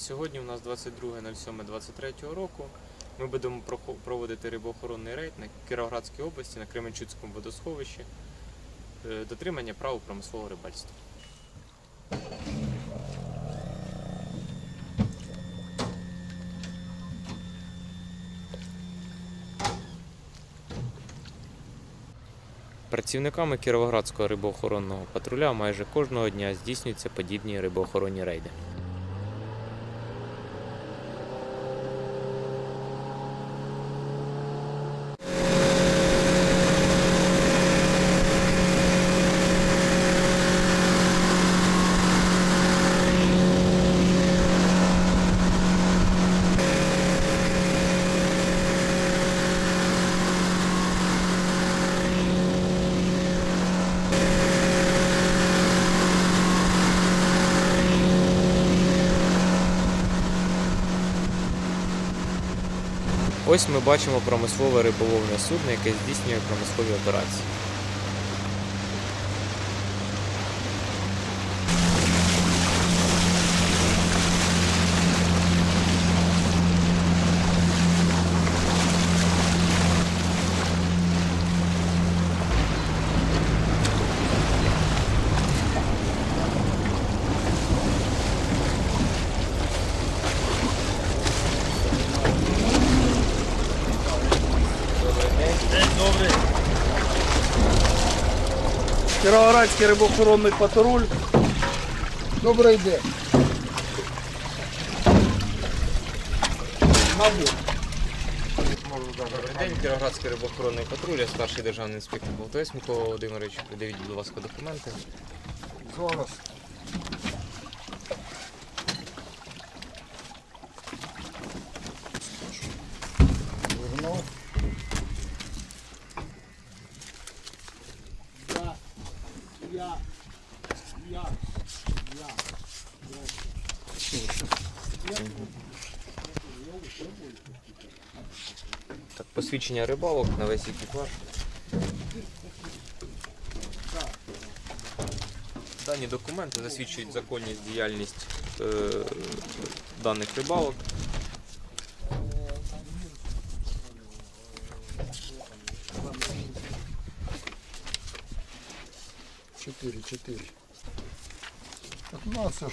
Сьогодні у нас 22.07.23 року. Ми будемо проводити рибоохоронний рейд на Кіровоградській області на Кременчуцькому водосховищі. Е, Дотримання правил промислового рибальства. Працівниками Кіровоградського рибоохоронного патруля майже кожного дня здійснюються подібні рибоохоронні рейди. Ось ми бачимо промислове риболовне судно, яке здійснює промислові операції. День добрий. Кіровоградський рибоохоронний патруль. Добрий день. Мабуть. Добрий день, Кіровоградський рибоохоронний патруль, я старший державний інспектор Болтовець Микола Володимирович. Придивіть, будь ласка, документи. Зараз. Вернув. Я, я, я, я. Так, посвідчення рибалок на весь екіпаж. Дані документи засвідчують законність діяльність е, даних рибалок. Чотири, чотири. Так ну це ж.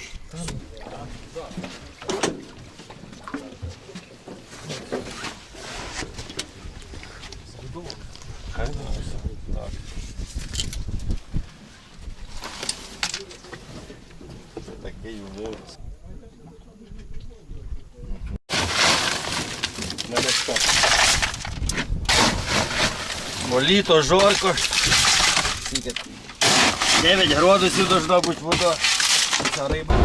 Такий що? Бо літо, жарко. Скільки? 9 градусів должна бути вода. Ця риба.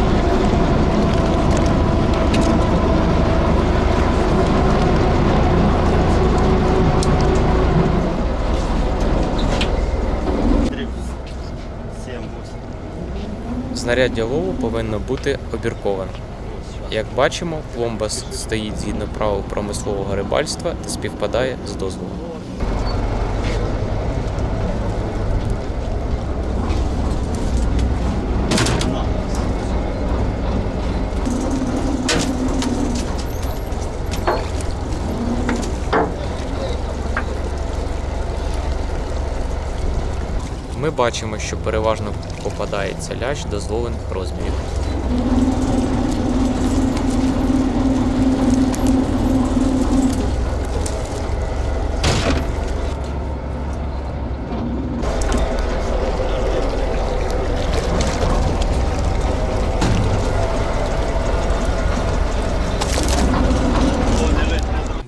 Знаряддя лову повинно бути обірковане. Як бачимо, пломба стоїть згідно правил промислового рибальства та співпадає з дозволом. Ми бачимо, що переважно попадається лящ дозволених розмірів.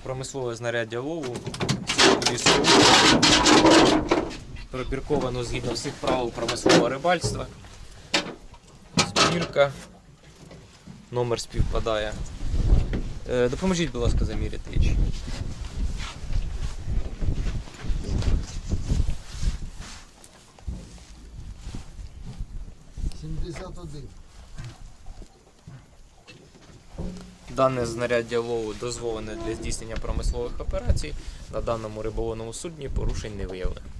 Промислове знаряддя лову лісу пробірковано згідно всіх правил промислового рибальства. Збірка. Номер співпадає. Е, допоможіть, будь ласка, заміряти річ. Дане знаряддя лову дозволене для здійснення промислових операцій. На даному риболовному судні порушень не виявлено.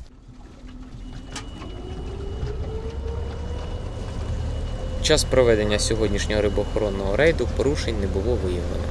Час проведення сьогоднішнього рибоохоронного рейду порушень не було виявлено.